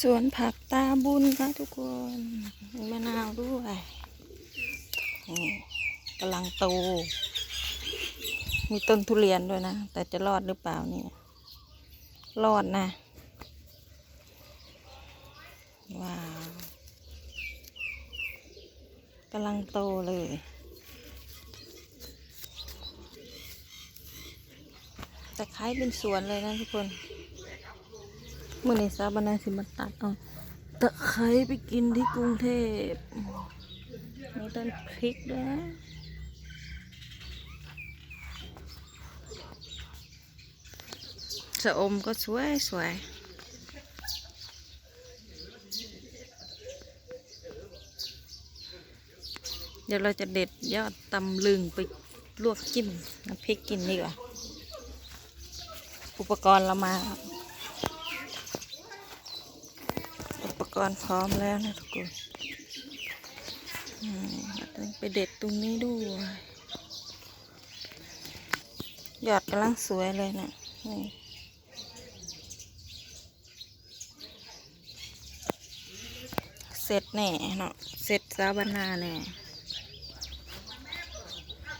สวนผักตาบุญนะทุกคนมีมะนาวด้วยกำลังโต มีต้นทุเรียนด้วยนะ แต่จะรอดหรือเปล่านี่รอดนะ ว้าวกำลังโตเลยแต่คล้ายเป็นสวนเลยนะทุกคน มื่อในซาบานาสิมาตัดเอาตะไคร้ไปกินที่กรุงเทพมีต้นพริกด้วยนะสะอมก็สวยสวยเดี๋ยวเราจะเด็ดยอดตำลึงไปลวกจิ้มน้ำพริกกินดีกว่า อุปกรณ์เรามาครับ อุป กรณ์พร้อมแล้วนะทุกคนต้องไปเด็ดตรงนี้ด้วยยอดกำลังสวยเลยนะนี่เสร็จแน่เนาะ เสร็จซาบานาแน่